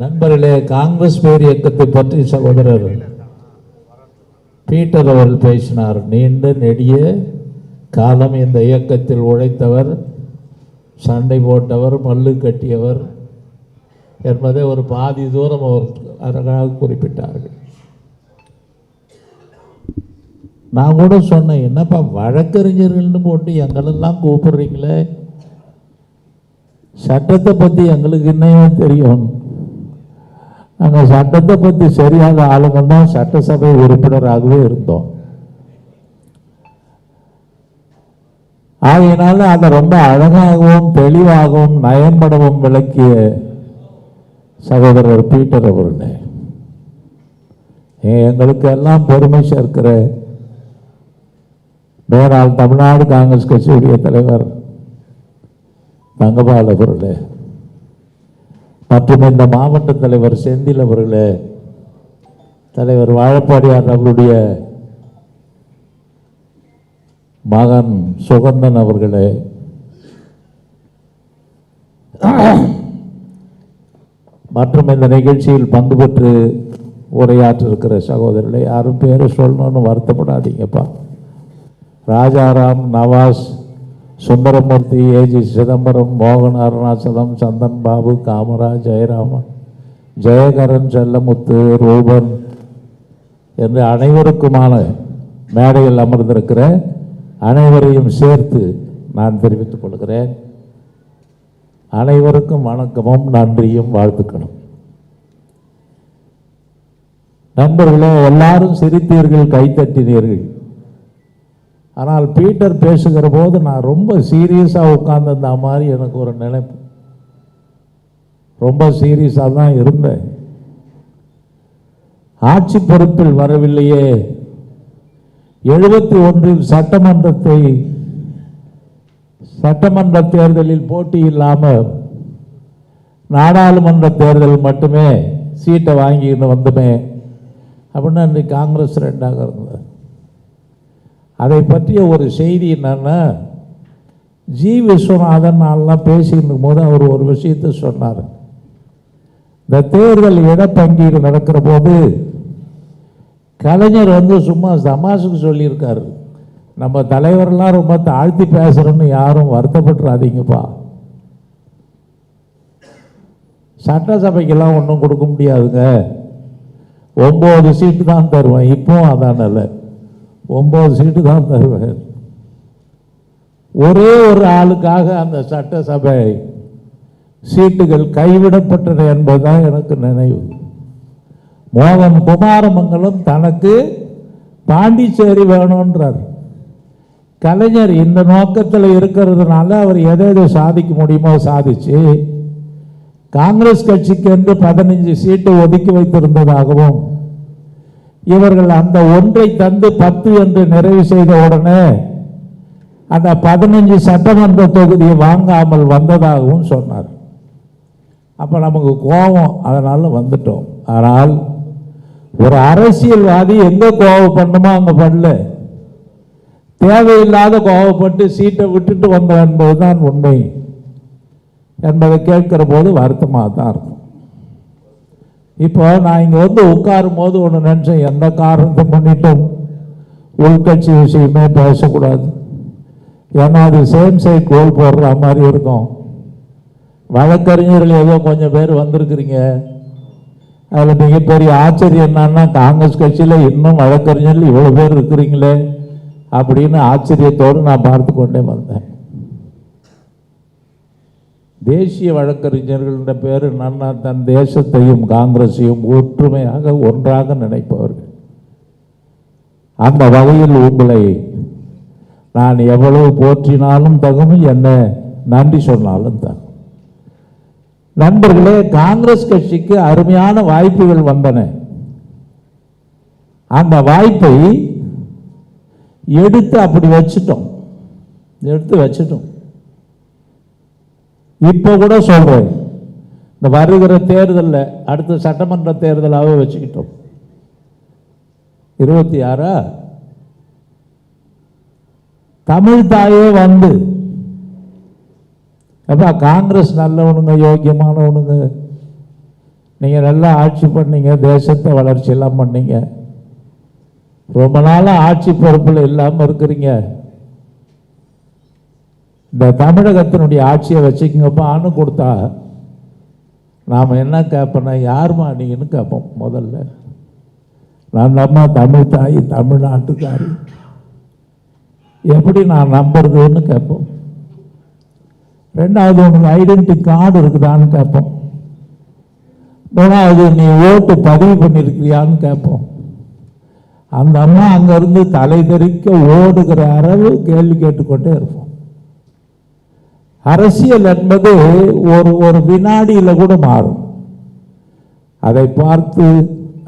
நண்பர்களே காங்கிரஸ் பேர் இயக்கத்தை பற்றி சகோதரர் பீட்டர் அவர்கள் பேசினார். நீண்ட நெடிய காலம் இந்த இயக்கத்தில் உழைத்தவர் சண்டை போட்டவர் மல்லு கட்டியவர் என்பதை ஒரு பாதி தூரம் அவர் அழகாக குறிப்பிட்டார்கள். நான் கூட சொன்னேன் என்னப்பா வழக்கறிஞர்கள்னு போட்டு எங்களெல்லாம் கூப்பிடுறீங்களே? சட்டத்தை பற்றி எங்களுக்கு என்னையும் தெரியும். நாங்கள் சட்டத்தை பற்றி சரியாக ஆளுங்க தான் சட்டசபை உறுப்பினராகவே இருந்தோம். ஆகையினால அதை ரொம்ப அழகாகவும் தெளிவாகவும் நயன்படவும் விளக்கிய சகோதரர் பீட்டர் அவர்களே எங்களுக்கு எல்லாம் பொறுமை சேர்க்கிற மேலாள் தமிழ்நாடு காங்கிரஸ் கட்சியுடைய தலைவர் தங்கபால் அவர்களே மற்றும் இந்த மாவட்ட தலைவர் செந்தில் அவர்களே தலைவர் வாழப்பாடியார் அவருடைய மகன் சுகந்தன் அவர்களே மற்றும் இந்த நிகழ்ச்சியில் பங்கு பெற்று உரையாற்றிருக்கிற சகோதரர்களை யாரும் பேரை சொல்லணும்னு வருத்தப்படாதீங்கப்பா. ராஜாராம் நவாஸ் சுந்தரமூர்த்தி ஏஜி சிதம்பரம் மோகன் அருணாச்சலம் சந்தன் பாபு காமராஜ் ஜெயராமன் ஜெயகரன் செல்லமுத்து ரூபன் என்று அனைவருக்குமான மேடையில் அமர்ந்திருக்கிற அனைவரையும் சேர்த்து நான் தெரிவித்துக் கொள்கிறேன். அனைவருக்கும் வணக்கமும் நன்றியும் வாழ்த்துக்களும். நண்பர்களே எல்லாரும் சிரித்தீர்கள் கைத்தட்டினீர்கள் ஆனால் பீட்டர் பேசுகிற போது நான் ரொம்ப சீரியஸாக உட்கார்ந்திருந்த மாதிரி எனக்கு ஒரு நினைப்பு. ரொம்ப சீரியஸாக தான் இருந்தேன். ஆட்சி பொறுப்பில் வரவில்லையே. எழுபத்தி ஒன்றில் சட்டமன்றத்தை சட்டமன்ற தேர்தலில் போட்டி இல்லாமல் நாடாளுமன்ற தேர்தல் மட்டுமே சீட்டை வாங்கின்னு வந்தோமே. அப்படின்னா இன்னைக்கு காங்கிரஸ் ரெண்டாக இருந்தது. அதை பற்றிய ஒரு செய்தி என்னென்னா ஜி விஸ்வநாதன் நான்லாம் பேசியிருக்கும் போது அவர் ஒரு விஷயத்தை சொன்னார். இந்த தேர்தல் இடப்பங்கீடு நடக்கிற போது கலைஞர் வந்து சும்மா தமாசுக்கு சொல்லியிருக்காரு. நம்ம தலைவரெல்லாம் ரொம்ப தாழ்த்தி பேசுகிறோன்னு யாரும் வருத்தப்பட்டுறாதீங்கப்பா. சட்டசபைக்கெல்லாம் ஒன்றும் கொடுக்க முடியாதுங்க. ஒம்பது சீட்டு தான் தருவேன். இப்போவும் அதான் இல்லை ஒம்பது சீட்டு தான் தருவார் ஒரே ஒரு ஆளுக்காக அந்த சட்டசபை சீட்டுகள் கைவிடப்பட்டன என்பதுதான் எனக்கு நினைவு. மோகன் குமாரமங்கலம் தனக்கு பாண்டிச்சேரி வேணுன்றார் கலைஞர் இந்த நோக்கத்தில் இருக்கிறதுனால அவர் எதை எதை சாதிக்க முடியுமோ சாதிச்சு காங்கிரஸ் கட்சிக்கு என்று பதினஞ்சு சீட்டு ஒதுக்கி வைத்திருந்ததாகவும் இவர்கள் அந்த ஒன்றை தந்து பத்து என்று நிறைவு செய்த உடனே அந்த பதினஞ்சு சட்டமன்ற தொகுதியை வாங்காமல் வந்ததாகவும் சொன்னார். அப்போ நமக்கு கோபம் அதனால் வந்துட்டோம். ஆனால் ஒரு அரசியல்வாதி எங்க கோபப்படணுமோ அங்கே பண்ணல தேவையில்லாத கோபப்பட்டு சீட்டை விட்டுட்டு வந்தோம் என்பதுதான் உண்மை என்பதை கேட்கிற போது வருத்தமாக தான் இருக்கும். இப்போ நான் இங்கே வந்து உட்காரும் போது ஒன்று நினச்சேன் எந்த காரணத்தை பண்ணிட்டும். உள்கட்சி விஷயமே பேசக்கூடாது. ஏன்னா அது சேம் சைட் கோல் போடுற மாதிரி இருக்கும். வழக்கறிஞர்கள் ஏதோ கொஞ்சம் பேர் வந்திருக்கிறீங்க. அதில் மிகப்பெரிய ஆச்சரியம் என்னன்னா காங்கிரஸ் கட்சியில் இன்னும் வழக்கறிஞர்கள் இவ்வளோ பேர் இருக்கிறீங்களே அப்படின்னு ஆச்சரியத்தோடு நான் பார்த்து கொண்டே வந்தேன். தேசிய வழக்கறிஞர்கள்ன்ற பேர் நன்னா தன் தேசத்தையும் காங்கிரஸையும் ஒற்றுமையாக ஒன்றாக நினைப்பவர்கள். அந்த வகையில் உங்களை நான் எவ்வளவு போற்றினாலும் தகும் என்ன? நன்றி சொன்னாலும் தகும் நண்பர்களே காங்கிரஸ் கட்சிக்கு அருமையான வாய்ப்புகள் வந்தன. அந்த வாய்ப்பை எடுத்து அப்படி வச்சிட்டோம். எடுத்து வச்சிட்டோம். இப்போ கூட சொல்கிறேன் இந்த வருகிற தேர்தலில் அடுத்த சட்டமன்ற தேர்தலாகவே வச்சுக்கிட்டோம். இருபத்தி ஆறா? தமிழ் தாயே வந்து. அப்பா காங்கிரஸ் நல்லவனுங்க யோக்கியமானவனுங்க. நீங்கள் நல்லா ஆட்சி பண்ணீங்க தேசத்தை வளர்ச்சியெல்லாம் பண்ணீங்க. ரொம்ப நாளாக ஆட்சி பொறுப்பில் இல்லாமல் இருக்கிறீங்க. இந்த தமிழகத்தினுடைய ஆட்சியை வச்சுக்கங்கப்பான்னு கொடுத்தா நாம் என்ன கேட்போன்னா யாருமா நீங்கன்னு கேட்போம் முதல்ல. நான் அம்மா தமிழ் தாய் தமிழ்நாட்டுக்காரி. எப்படி நான் நம்புறதுன்னு கேட்போம். ரெண்டாவது உனக்கு ஐடென்டி கார்டு இருக்குதான்னு கேட்போம். மூணாவது நீ ஓட்டு பதிவு பண்ணியிருக்கிறியான்னு கேட்போம். அந்த அம்மா அங்கேருந்து தலை தெறிக்க ஓடுகிற அளவு கேள்வி கேட்டுக்கொண்டே இருப்போம். அரசியல் என்பது ஒரு ஒரு வினாடியில் கூட மாறும். அதை பார்த்து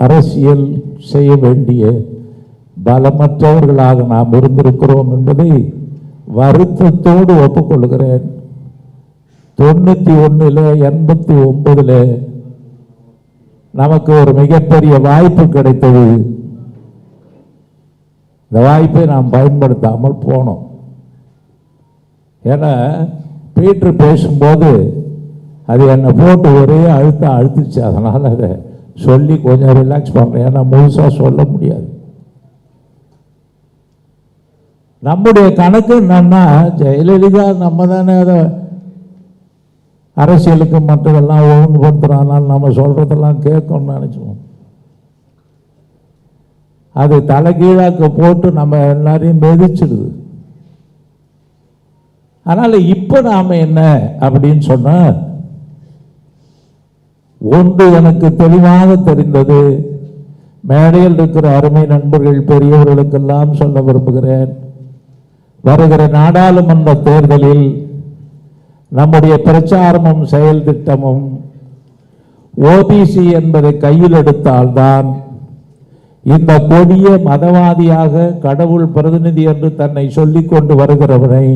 அரசியல் செய்ய வேண்டிய பலமற்றவர்களாக நாம் இருந்திருக்கிறோம் என்பதை வருத்தத்தோடு ஒப்புக்கொள்கிறேன். தொண்ணூற்றி ஒன்றில் எண்பத்தி ஒன்பதில் நமக்கு ஒரு மிகப்பெரிய வாய்ப்பு கிடைத்தது. இந்த வாய்ப்பை நாம் பயன்படுத்தாமல் போனோம். ஏன்னா பீட்ரு பேசும்போது அது என்னை போட்டு ஒரே அழுத்தம் அழுத்துச்சு. அதனால் அதை சொல்லி கொஞ்சம் ரிலாக்ஸ் பண்ணுறேன் ஏன்னா முழுசாக சொல்ல முடியாது. நம்முடைய கணக்கு என்னன்னா ஜெயலலிதா நம்ம தானே அதை அரசியலுக்கு மற்றதெல்லாம் ஒழுங்குபடுத்துகிறானால் நம்ம சொல்கிறதெல்லாம் கேட்கணும்னு நினச்சோம் அது தலைகீழாக்க போட்டு நம்ம எல்லாரையும் மெதிச்சிடுது அதனால் இப்போ நாம் என்ன அப்படின்னு சொன்னால் ஒன்று எனக்கு தெளிவாக தெரிந்தது மேடையில் இருக்கிற அருமை நண்பர்கள் பெரியவர்களுக்கெல்லாம் சொல்ல விரும்புகிறேன். வருகிற நாடாளுமன்ற தேர்தலில் நம்முடைய பிரச்சாரமும் செயல் திட்டமும் ஓபிசி என்பதை கையில் எடுத்தால்தான் இந்த கொடிய மதவாதியாக கடவுள் பிரதிநிதி என்று தன்னை சொல்லிக் கொண்டு வருகிறவனை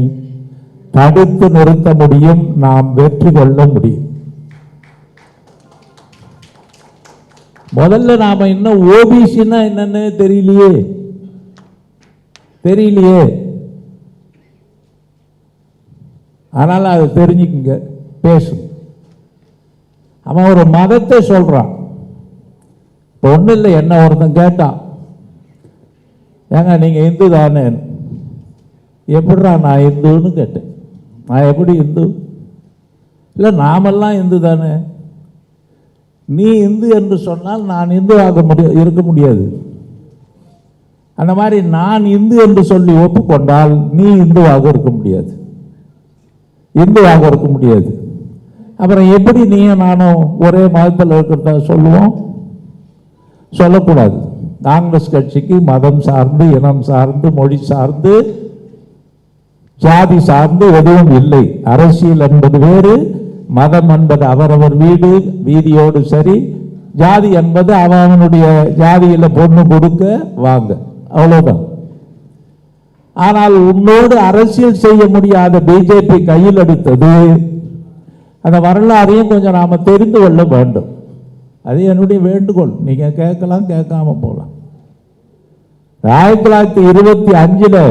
தடுத்து நிறுத்த முடியும் நாம் வெற்றி கொள்ள முடியும். முதல்ல நாம இன்னும் ஓபிசின்னா என்னன்னு தெரியலையே? தெரியலையே? அதனால அதை தெரிஞ்சுக்குங்க பேசும் அவன் ஒரு மதத்தை சொல்றான். இப்போ ஒன்றும் இல்லை என்ன ஒருத்தன் கேட்டான் ஏங்க நீங்கள் இந்து தானே எப்படிடா நான் இந்துன்னு கேட்டேன். நான் எப்படி இந்து? இல்லை நாமெல்லாம் இந்து தானே. நீ இந்து என்று சொன்னால் நான் இந்து ஆக முடிய இருக்க முடியாது. அந்த மாதிரி நான் இந்து என்று சொல்லி ஒப்புக்கொண்டால் நீ இந்துவாக இருக்க முடியாது. இந்துவாக இருக்க முடியாது. அப்புறம் எப்படி நீயும் நானும் ஒரே மதத்தில் இருக்கிறத சொல்லுவோம்? சொல்லக்கூடாது. காங்கிரஸ் கட்சிக்கு மதம் சார்ந்து இனம் சார்ந்து மொழி சார்ந்து ஜாதி சார்ந்து எதுவும் இல்லை. அரசியல் என்பது வேறு மதம் என்பது அவரவர் வீடு வீதியோடு சரி. ஜாதி என்பது அவனுடைய ஜாதியில பொண்ணு கொடுக்க வாங்க. அவ்வளோதான் ஆனால் உன்னோடு அரசியல் செய்ய முடியாத பிஜேபி கையில் எடுத்தது அந்த வரலாறையும் கொஞ்சம் நாம தெரிந்து கொள்ள வேண்டும். அது என்னுடைய வேண்டுகோள். நீங்கள் கேட்கலாம் கேட்காம போகலாம். ஆயிரத்தி தொள்ளாயிரத்தி இருபத்தி அஞ்சில்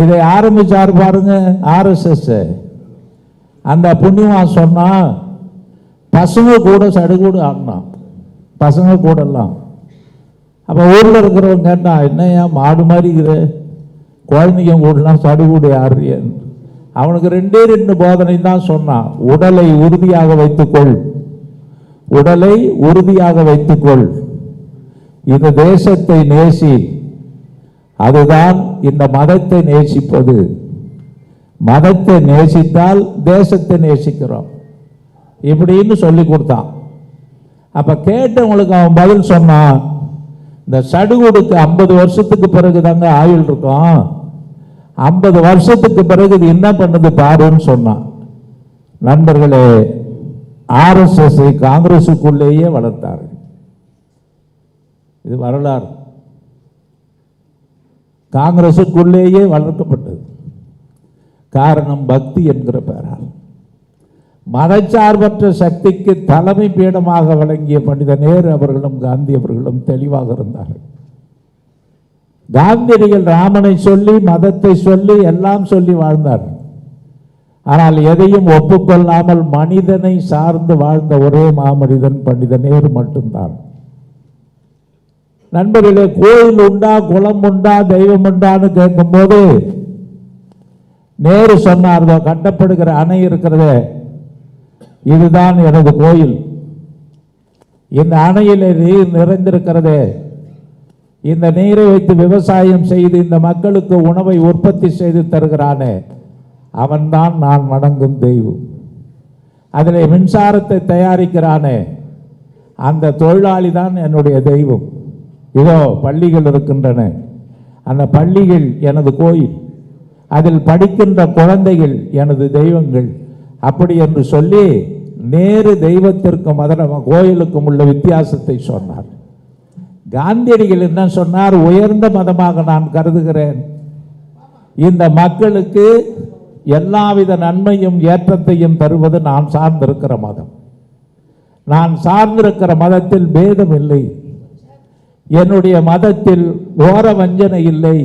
இதை ஆரம்பிச்சார் பாருங்க ஆர்எஸ்எஸ் அந்த புண்ணியவான் சொன்னால் பசங்க கூட சடுகூடு ஆடினான் பசங்க கூட எல்லாம் அப்போ ஊரில் இருக்கிறவங்க கேட்டான் ஏன் மாடு மாதிரி இருக்கிற? குழந்தைங்க கூடலாம் சடுகூடு ஆடுறியன் அவனுக்கு ரெண்டே ரெண்டு போதனை தான் சொன்னான். உடலை உறுதியாக வைத்துக்கொள். உடலை உறுதியாக வைத்துக்கொள். இந்த தேசத்தை நேசி. அதுதான் இந்த மதத்தை நேசிப்பது. மதத்தை நேசித்தால் தேசத்தை நேசிக்கிறோம். இப்படின்னு சொல்லி கொடுத்தான். அப்ப கேட்டவங்களுக்கு அவன் பதில் சொன்னான் இந்த சடுகுடுக்கு ஐம்பது வருஷத்துக்கு பிறகு தாங்க ஆயுள் இருக்கும். ஐம்பது வருஷத்துக்கு பிறகு இது என்ன பண்ணுது பாருன்னு சொன்னான். நண்பர்களே ஆர்எஸ்எஸ் காங்கிரசுக்குள்ளேயே வளர்த்தார்கள் இது வரலாறு. காங்கிரசுக்குள்ளேயே வளர்க்கப்பட்டது. காரணம் பக்தி என்கிற பெயரால். மதச்சார்பற்ற சக்திக்கு தலைமை பீடமாக வழங்கிய பண்டித நேரு அவர்களும் காந்தி அவர்களும் தெளிவாக இருந்தார்கள். காந்தியடிகள் ராமனை சொல்லி மதத்தை சொல்லி எல்லாம் சொல்லி வாழ்ந்தார். ஆனால் எதையும் ஒப்புக்கொள்ளாமல் மனிதனை சார்ந்து வாழ்ந்த ஒரே மாமனிதன் பண்டித நேரு மட்டும்தான். நண்பர்களே கோயில் உண்டா குளம் உண்டா தெய்வம் உண்டான்னு கேட்கும்போது நேரு சொன்னார்தோ கட்டப்படுகிற அணை இருக்கிறதே இதுதான் எனது கோயில். இந்த அணையில் நீர் நிறைந்திருக்கிறதே இந்த நீரை வைத்து விவசாயம் செய்து இந்த மக்களுக்கு உணவை உற்பத்தி செய்து தருகிறானே அவன்தான் நான் வணங்கும் தெய்வம். அதில் மின்சாரத்தை தயாரிக்கிறானே அந்த தொழிலாளி தான் என்னுடைய தெய்வம். இதோ பள்ளிகள் இருக்கின்றன. அந்த பள்ளிகள் எனது கோயில். அதில் படிக்கின்ற குழந்தைகள் எனது தெய்வங்கள். அப்படி என்று சொல்லி நேரு தெய்வத்திற்கும் மதன கோயிலுக்கும் உள்ள வித்தியாசத்தை சொன்னார். காந்தியடிகள் என்ன சொன்னார்? உயர்ந்த மதமாக நான் கருதுகிறேன். இந்த மக்களுக்கு எல்லாவித நன்மையும் ஏற்றத்தையும் தருவது நான் சார்ந்திருக்கிற மதம். நான் சார்ந்திருக்கிற மதத்தில் பேதம் இல்லை என்னுடைய மதத்தில் ஓர வஞ்சனை இல்லை.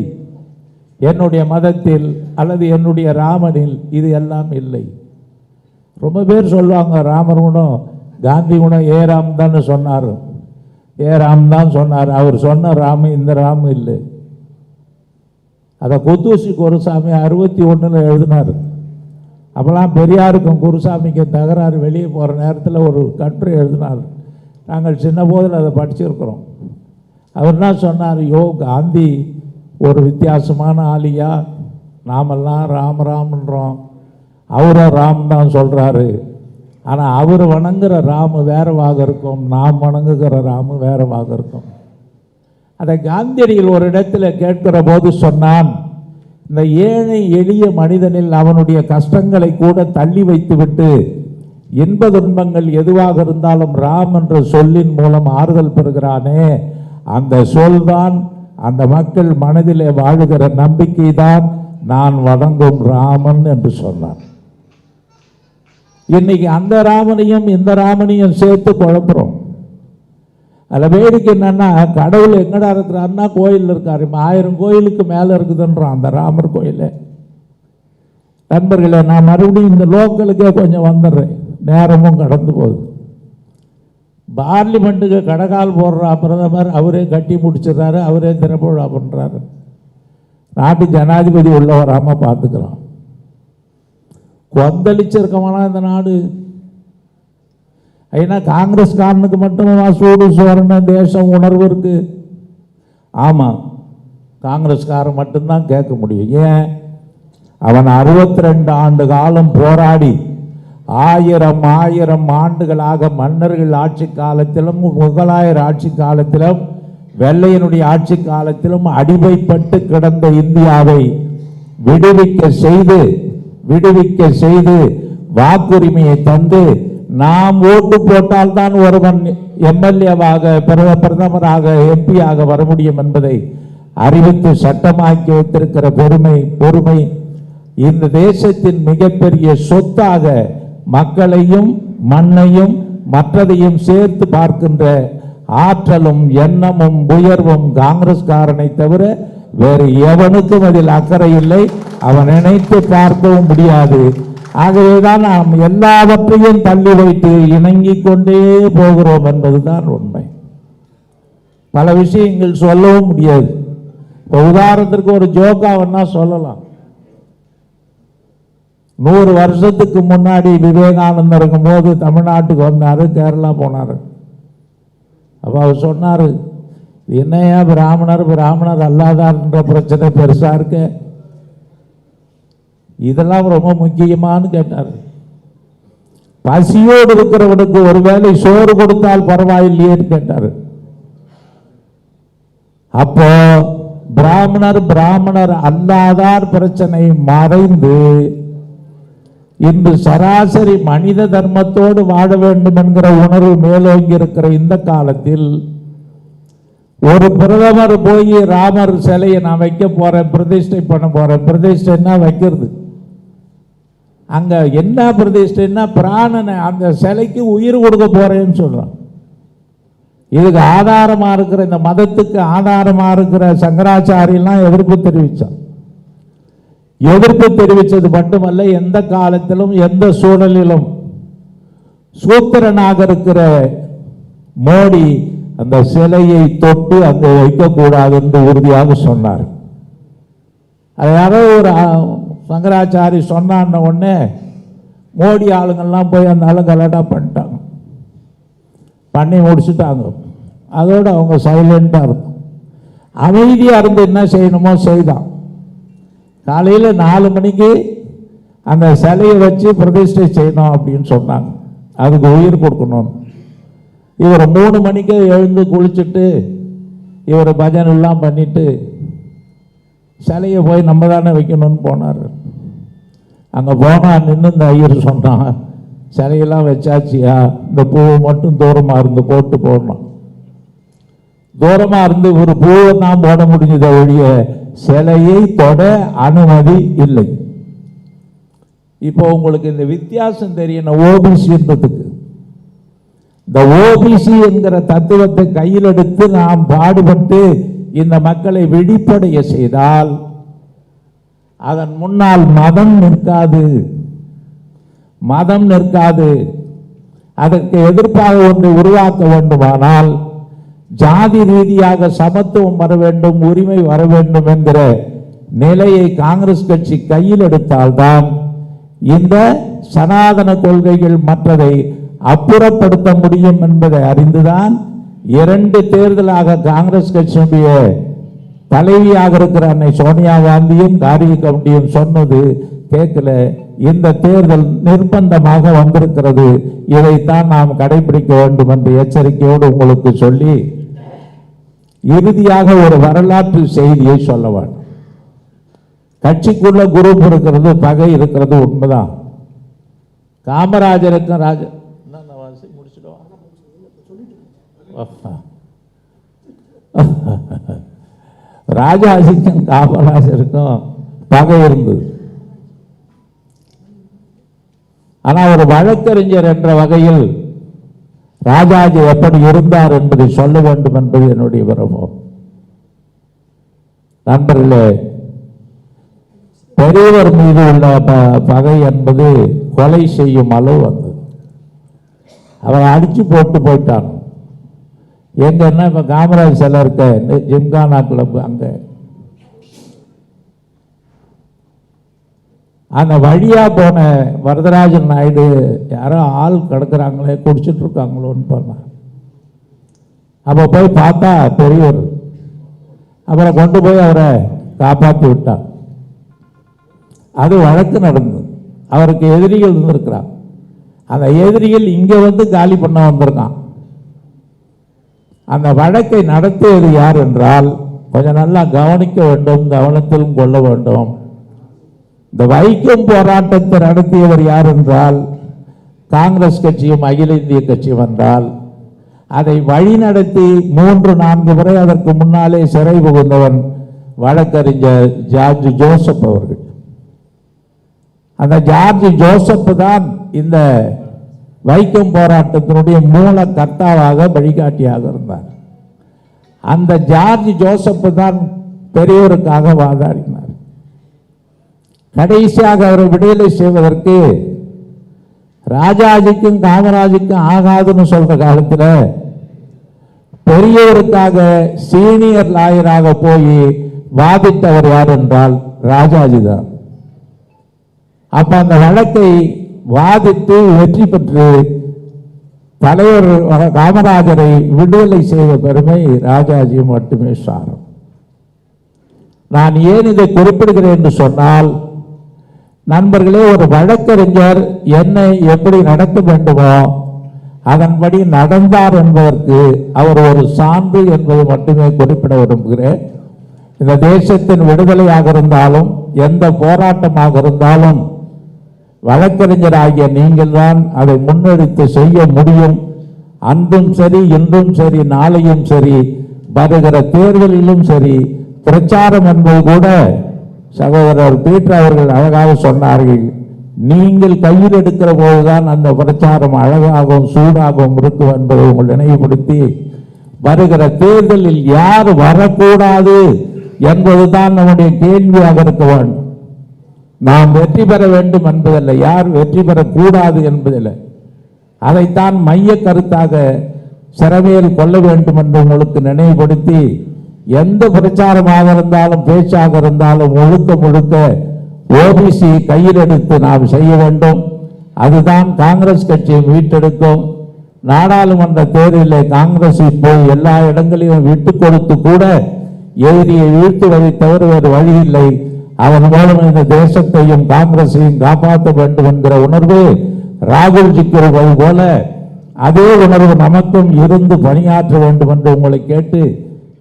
என்னுடைய மதத்தில் அல்லது என்னுடைய ராமனில் இது எல்லாம் இல்லை. ரொம்ப பேர் சொல்லுவாங்க ராமர் குணம் காந்தி குணம் ஏ ராம் தான் சொன்னார். ஏ ராம் தான் சொன்னார். அவர் சொன்ன ராம இந்த ராம் இல்லை. அதை கொத்தூசி குருசாமி அறுபத்தி ஒன்றில் எழுதினார். அப்போல்லாம் பெரியாருக்கும் குருசாமிக்கும் தகராறு வெளியே போகிற நேரத்தில் ஒரு கட்டுரை எழுதினார். நாங்கள் சின்ன போதில் அதை படிச்சிருக்கிறோம். அவர் என்ன சொன்னார் யோ காந்தி ஒரு வித்தியாசமான ஆலியா நாமெல்லாம் ராம் ராம்ன்றோம். அவரும் ராம் தான் சொல்கிறாரு ஆனால் அவர் வணங்குற ராமு வேறவாக இருக்கும் நாம் வணங்குகிற ராமு வேறவாக இருக்கும். அதை காந்தியடிகள் ஒரு இடத்துல கேட்கிற போது சொன்னான் இந்த ஏழை எளிய மனிதனில் அவனுடைய கஷ்டங்களை கூட தள்ளி வைத்துவிட்டு இன்ப துன்பங்கள் எதுவாக இருந்தாலும் ராம் என்ற சொல்லின் மூலம் ஆறுதல் பெறுகிறானே அந்த சொல்தான் அந்த மக்கள் மனதிலே வாழுகிற நம்பிக்கை தான் நான் வணங்கும் ராமன் என்று சொன்னான் இன்னைக்கு அந்த ராமனையும் இந்த ராமனையும் சேர்த்து குழப்புறோம். அதில் வேடிக்கை என்னன்னா கடவுள் எங்கடா இருக்கிறாருன்னா கோயில் இருக்காரு. இப்ப ஆயிரம் கோயிலுக்கு மேலே இருக்குதுன்றான் அந்த ராமர் கோயில். நண்பர்களே நான் மறுபடியும் இந்த லோக்கலுக்கே கொஞ்சம் வந்துடுறேன். நேரமும் கடந்து போகுது. பார்லிமெண்ட்டுக்கு கடகால் போடுறா பிரதமர் அவரே கட்டி முடிச்சிடுறாரு அவரே திறப்பு விழா பண்ணுறாரு நாட்டு ஜனாதிபதி உள்ளே வராமல் பார்த்துக்கிறோம். கொந்தளிச்சிருக்கமானா இந்த நாடு? ஏன்னா காங்கிரஸ்காரனுக்கு மட்டுமா சூடு சுவரண தேசம் உணர்வு இருக்கு. ஆமாம் காங்கிரஸ்காரன் மட்டும்தான் கேட்க முடியும். ஏன்? அவன் அறுபத்தி ரெண்டு ஆண்டு காலம் போராடி ஆயிரம் ஆயிரம் ஆண்டுகளாக மன்னர்கள் ஆட்சி காலத்திலும் முகலாயர் ஆட்சி காலத்திலும் வெள்ளையனுடைய ஆட்சி காலத்திலும் அடிமைப்பட்டு கிடந்த இந்தியாவை விடுவிக்க செய்து விடுவிக்க செய்து வாக்குரிமையை தந்து நாம் ஓட்டு போட்டால்தான் ஒருவன் எம்எல்ஏவாக பிரதமராக எம்பியாக வர முடியும் என்பதை அறிவித்து சட்டமாக்கி வைத்திருக்கிற பெருமை பொறுமை இந்த தேசத்தின் மிகப்பெரிய சொத்தாக மக்களையும் மண்ணையும் மற்றதையும் சேர்த்து பார்க்கின்ற ஆற்றலும் எண்ணமும் உயர்வும் காங்கிரஸ்காரனை தவிர வேறு எவனுக்கும் அதில் அக்கறை இல்லை. அவன் நினைத்து பார்க்கவும் முடியாது. ஆகவேதான் நாம் எல்லாவற்றையும் தள்ளி வைத்து இணங்கிக் கொண்டே போகிறோம் என்பதுதான் உண்மை. பல விஷயங்கள் சொல்லவும் முடியாது. இப்போ உதாரணத்திற்கு ஒரு ஜோக்கா வேணா சொல்லலாம். நூறு வருஷத்துக்கு முன்னாடி விவேகானந்தர் இருக்கும்போது தமிழ்நாட்டுக்கு வந்தார் கேரளா போனார். அப்போ அவர் சொன்னார் என்னையா பிராமணர் பிராமணர் அல்லாதார்ன்ற பிரச்சனை பெருசாக இருக்கு. இதெல்லாம் ரொம்ப முக்கியமான்னு கேட்டார். பசியோடு இருக்கிறவனுக்கு ஒருவேளை சோறு கொடுத்தால் பரவாயில்லையேன்னு கேட்டார். அப்போ பிராமணர் பிராமணர் அல்லாதார் பிரச்சனை மறைந்து இன்று சராசரி மனித தர்மத்தோடு வாழ வேண்டும் என்கிற உணர்வு மேலோங்கி இருக்கிற இந்த காலத்தில் ஒரு பிரதமர் போய் ராமர் சிலையை நான் வைக்க போறேன் பிரதிஷ்டை பண்ண போறேன் பிரதிஷ்டைன்னா வைக்கிறது. அங்க என்ன பிரதிஷ்டைன்னா பிராணனை அந்த சிலைக்கு உயிர் கொடுக்க போறேன்னு சொல்றான். இதுக்கு ஆதாரமாக இருக்கிற இந்த மதத்துக்கு ஆதாரமாக இருக்கிற சங்கராச்சாரியெல்லாம் எதிர்ப்பு தெரிவித்தான் எதிர்ப்பு தெரிவித்தது மட்டுமல்ல எந்த காலத்திலும் எந்த சூழலிலும் சூத்திரனாக இருக்கிற மோடி அந்த சிலையை தொட்டு அங்கே வைக்கக்கூடாது என்று உறுதியாக சொன்னார். அது யாரோ ஒரு சங்கராச்சாரி சொன்னான்ன உடனே மோடி ஆளுங்கள்லாம் போய் அந்த ஆளு கலடா பண்ணிட்டாங்க. பண்ணி முடிச்சுட்டாங்க. அதோடு அவங்க சைலண்டாக இருக்கும் அமைதியாக இருந்து என்ன செய்யணுமோ செய்தான். காலையில் நாலு மணிக்கு அந்த சிலையை வச்சு பிரதிஷ்டை செய்யணும் அப்படின்னு சொன்னாங்க. அதுக்கு உயிர் கொடுக்கணும். இவர் மூணு மணிக்கு எழுந்து குளிச்சுட்டு இவர் பஜனை பண்ணிவிட்டு பண்ணிட்டு சிலையை போய் நம்ம தானே வைக்கணும்னு போனார். அங்கே போனால் நின்று இந்த ஐயர் சொன்னான் சிலையெல்லாம் வச்சாச்சியா? இந்த பூவை மட்டும் தூரமாக இருந்து போட்டு போடணும். தூரமாக இருந்து ஒரு பூவை நாம் போட முடிஞ்சதை ஒழிய சிலையை தொட அனுமதி இல்லை. இப்போ உங்களுக்கு இந்த வித்தியாசம் தெரியணும் ஓபிசின்றதுக்கு இந்த ஓபிசி என்கிற தத்துவத்தை கையில் எடுத்து நாம் பாடுபட்டு இந்த மக்களை விழிப்படைய செய்தால் அதன் முன்னால் மதம் நிற்காது. மதம் நிற்காது. அதற்கு எதிர்ப்பாக ஒன்றை உருவாக்க வேண்டுமானால் ஜாதி ரீதியாக சமத்துவம் வர வேண்டும் உரிமை வர வேண்டும் என்கிற நிலையை காங்கிரஸ் கட்சி கையில் எடுத்தால்தான் இந்த சனாதன கொள்கைகள் மற்றதை அப்புறப்படுத்த முடியும் என்பதை அறிந்துதான் இரண்டு தேர்தலாக காங்கிரஸ் கட்சியுடைய தலைவியாக இருக்கிற அன்னை சோனியா காந்தியும் காரிய கமிட்டியும் சொன்னது கேட்கல இந்த தேர்தல் நிர்பந்தமாக வந்திருக்கிறது. இதைத்தான் நாம் கடைபிடிக்க வேண்டும் என்ற எச்சரிக்கையோடு உங்களுக்கு சொல்லி இறுதியாக ஒரு வரலாற்று செய்தியை சொல்ல கட்சிக்குள்ள குரூப் இருக்கிறது பகை இருக்கிறது உண்மைதான். காமராஜருக்கும் ராஜ என்ன ராஜாஜிக்கும் காமராஜருக்கும் பகை இருந்தது. ஆனால் ஒரு வழக்கறிஞர் என்ற வகையில் ராஜாஜி எப்படி இருந்தார் என்பதை சொல்ல வேண்டும் என்பது என்னுடைய விருப்பம். நண்பர்களே பெரியவர் மீது உள்ள ப- பகை என்பது கொலை செய்யும் அளவு வந்தது அவன் அடிச்சு போட்டு போயிட்டான் எங்கன்னா இப்போ காமராஜ் சிலை இருக்க ஜிம்கானா கிளப் அங்கே அந்த வழியா போன வரதராஜன் நாயுடு யாரோ ஆள் கிடக்குறாங்களே குடிச்சிட்டு இருக்காங்களோன்னு போனான் அப்போ போய் பார்த்தா பெரியவர். அப்புறம் கொண்டு போய் அவரை காப்பாற்றி விட்டார். அது வழக்கு நடந்தது. அவருக்கு எதிரிகள் இருந்திருக்கிறார். அந்த எதிரிகள் இங்கே வந்து காலி பண்ண வந்திருக்கான். அந்த வழக்கை நடத்தியது யார் என்றால் கொஞ்சம் நல்லா கவனிக்க வேண்டும் கவனத்திலும் கொள்ள வேண்டும். இந்த வைக்கம் போராட்டத்தை நடத்தியவர் யார் என்றால் காங்கிரஸ் கட்சியும் அகில இந்திய கட்சியும் என்றால் அதை வழிநடத்தி மூன்று நான்கு முறை அதற்கு முன்னாலே சிறை புகுந்தவன் வழக்கறிஞர் ஜார்ஜ் ஜோசப் அவர்கள். அந்த ஜார்ஜ் ஜோசப் தான் இந்த வைக்கம் போராட்டத்தினுடைய மூல கர்த்தாவாக வழிகாட்டியாக இருந்தார். அந்த ஜார்ஜ் ஜோசப் தான் பெரியோருக்காக வாதாடி கடைசியாக அவரை விடுதலை செய்வதற்கு ராஜாஜிக்கும் காமராஜுக்கும் ஆகாதுன்னு சொல்ற காலத்தில் பெரியவருக்காக சீனியர் லாயராக போய் வாதித்தவர் யார் என்றால் ராஜாஜி தான் அப்ப அந்த வழக்கை வாதித்து வெற்றி பெற்று தலைவர் காமராஜரை விடுதலை செய்த பெருமை ராஜாஜி மட்டுமே சாரம். நான் ஏன் இதை குறிப்பிடுகிறேன் என்று சொன்னால் நண்பர்களே ஒரு வழக்கறிஞர் என்னை எப்படி நடத்த வேண்டுமோ அதன்படி நடந்தார் என்பதற்கு அவர் ஒரு சான்று என்பது மட்டுமே குறிப்பிட விரும்புகிறேன். இந்த தேசத்தின் விடுதலையாக இருந்தாலும் எந்த போராட்டமாக இருந்தாலும் வழக்கறிஞராகிய நீங்கள் தான் அதை முன்னெடுத்து செய்ய முடியும். அன்றும் சரி இன்றும் சரி நாளையும் சரி வருகிற தேர்தலிலும் சரி பிரச்சாரம் என்பது கூட சகோதரர் பீட்டர் அவர்கள் அழகாக சொன்னார்கள் நீங்கள் கையில் எடுக்கிற போதுதான் அந்த பிரச்சாரம் அழகாகவும் சூடாகவும் இருக்கும் என்பதை உங்கள் நினைவுபடுத்தி வருகிற தேர்தலில் யார் வரக்கூடாது என்பதுதான் நம்முடைய கேள்வியாக இருக்க வேண்டும். நாம் வெற்றி பெற வேண்டும் என்பதில்லை யார் வெற்றி பெறக்கூடாது என்பதில்லை. அதைத்தான் மைய கருத்தாக சிறமையில் கொள்ள வேண்டும் என்று உங்களுக்கு நினைவுபடுத்தி எந்த பிரச்சாரமாக இருந்தாலும் பேச்சாக இருந்தாலும் முழுக்க முழுக்க ஓபிசி கையில் எடுத்து நாம் செய்ய வேண்டும். அதுதான் காங்கிரஸ் கட்சியை மீட்டெடுக்கும். நாடாளுமன்ற தேர்தலில் காங்கிரஸ் போய் எல்லா இடங்களையும் விட்டு கொடுத்து கூட எதிரியை வீழ்த்துவதை தவிர வேறு வழி இல்லை. அதன் மூலம் இந்த தேசத்தையும் காங்கிரஸையும் காப்பாற்ற வேண்டும் என்கிற உணர்வு ராகுல்ஜிக்கு இருப்பது போல அதே உணர்வு நமக்கும் இருந்து பணியாற்ற வேண்டும் என்று உங்களை கேட்டு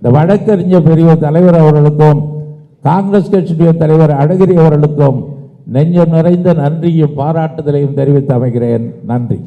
இந்த வழக்கறிஞர் பெரிய தலைவர் அவர்களுக்கும் காங்கிரஸ் கட்சியுடைய தலைவர் அழகிரி அவர்களுக்கும் நெஞ்சம் நிறைந்த நன்றியும் பாராட்டுதலையும் தெரிவித்து அமைகிறேன். நன்றி.